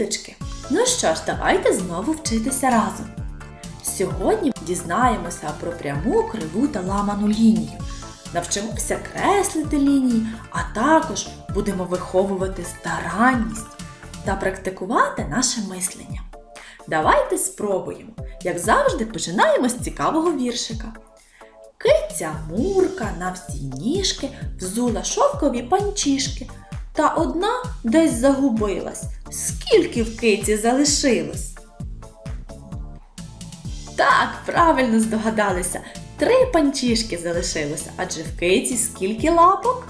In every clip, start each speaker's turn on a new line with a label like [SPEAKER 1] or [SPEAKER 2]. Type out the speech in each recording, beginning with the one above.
[SPEAKER 1] діточки! Ну що ж, давайте знову вчитися разом. Сьогодні дізнаємося про пряму, криву та ламану лінію. Навчимося креслити лінії, а також будемо виховувати старанність та практикувати наше мислення. Давайте спробуємо. Як завжди, починаємо з цікавого віршика. Киця Мурка на всі ніжки взула шовкові панчішки, та одна десь загубилась. Скільки в киці залишилось? Так, правильно здогадалися. Три панчішки залишилося, адже в киці скільки лапок?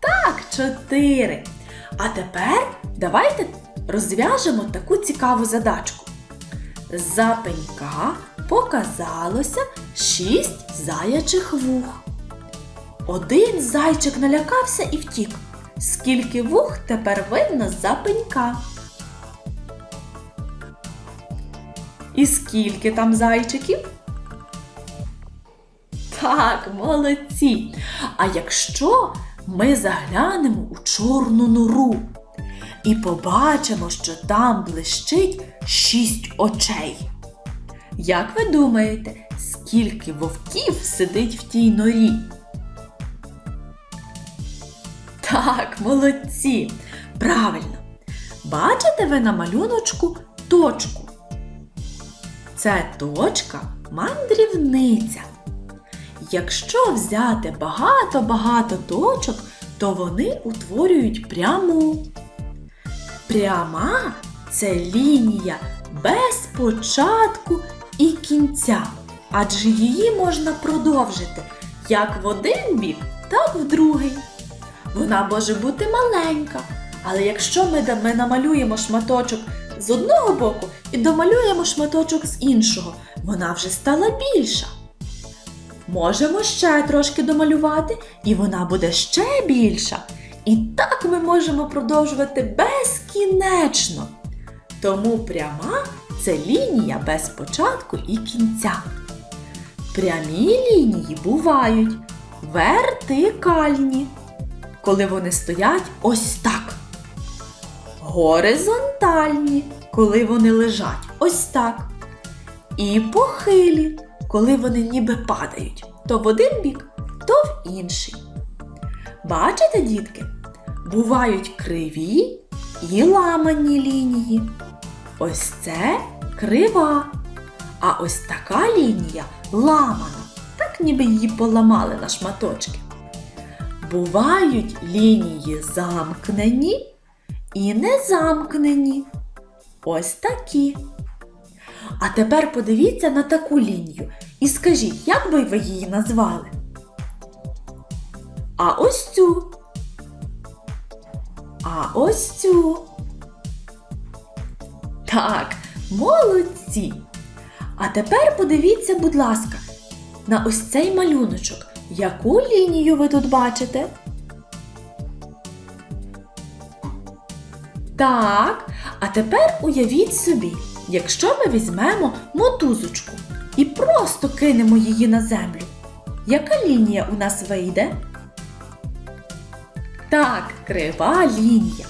[SPEAKER 1] Так, чотири. А тепер давайте розв'яжемо таку цікаву задачку. За пенька показалося шість заячих вух. Один зайчик налякався і втік. Скільки вух тепер видно за пенька? І скільки там зайчиків? Так, молодці. А якщо ми заглянемо у чорну нору і побачимо, що там блищить шість очей. Як ви думаєте, скільки вовків сидить в тій норі? Так, молодці. Правильно. Бачите ви на малюночку точку? Це точка мандрівниця. Якщо взяти багато-багато точок, то вони утворюють пряму. Пряма це лінія без початку і кінця, адже її можна продовжити як в один бік, так в другий. Вона може бути маленька, але якщо ми, ми намалюємо шматочок з одного боку і домалюємо шматочок з іншого, вона вже стала більша. Можемо ще трошки домалювати, і вона буде ще більша. І так ми можемо продовжувати безкінечно. Тому пряма це лінія без початку і кінця. Прямі лінії бувають вертикальні, коли вони стоять ось так. Горизонтальні, коли вони лежать ось так. І похилі, коли вони ніби падають то в один бік, то в інший. Бачите, дітки? Бувають криві і ламані лінії. Ось це крива. А ось така лінія ламана, так ніби її поламали на шматочки. Бувають лінії замкнені і незамкнені. Ось такі. А тепер подивіться на таку лінію і скажіть, як би ви її назвали? А ось цю. А ось цю. Так, молодці. А тепер подивіться, будь ласка, на ось цей малюночок. Яку лінію ви тут бачите? Так, а тепер уявіть собі, якщо ми візьмемо мотузочку і просто кинемо її на землю, яка лінія у нас вийде? Так, крива лінія.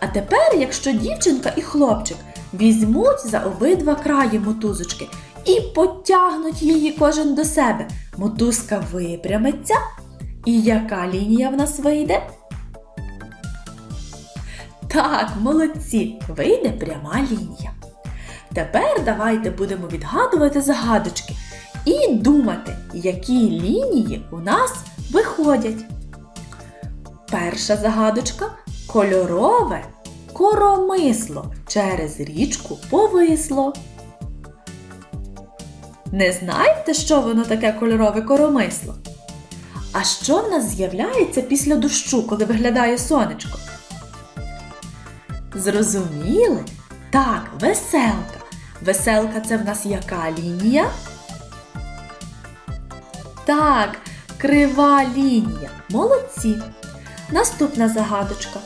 [SPEAKER 1] А тепер, якщо дівчинка і хлопчик візьмуть за обидва краї мотузочки і потягнуть її кожен до себе, мотузка випрямиться. І яка лінія в нас вийде? Так, молодці, вийде пряма лінія. Тепер давайте будемо відгадувати загадочки і думати, які лінії у нас виходять. Перша загадочка кольорове коромисло через річку повисло. Не знаєте, що воно таке кольорове коромисло? А що в нас з'являється після дощу, коли виглядає сонечко? Зрозуміли? Так, веселка. Веселка це в нас яка лінія? Так, крива лінія. Молодці. Наступна загадочка.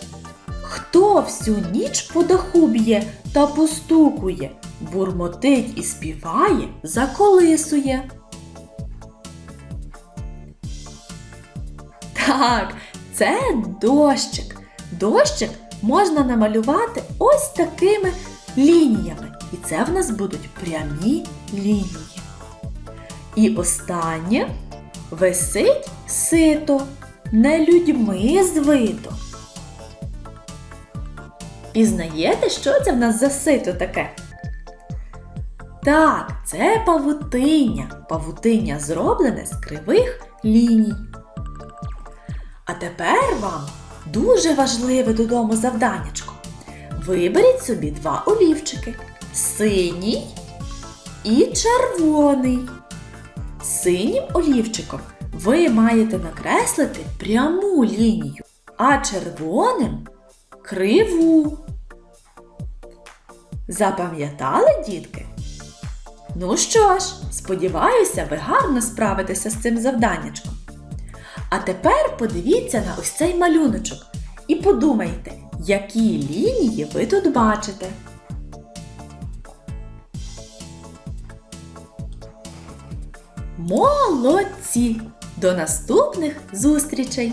[SPEAKER 1] Хто всю ніч по даху б'є та постукує, бурмотить і співає, заколисує? Так, це дощик. Дощик можна намалювати ось такими лініями. І це в нас будуть прямі лінії. І останнє висить сито, не людьми звито. Пізнаєте, що це в нас за сито таке? Так, це павутиння. Павутиння зроблене з кривих ліній. А тепер вам дуже важливе додому завданнячко. Виберіть собі два олівчики синій і червоний. Синім олівчиком ви маєте накреслити пряму лінію, а червоним криву. Запам'ятали, дітки? Ну що ж, сподіваюся, ви гарно справитеся з цим завданнячком. А тепер подивіться на ось цей малюночок і подумайте, які лінії ви тут бачите. Молодці! До наступних зустрічей!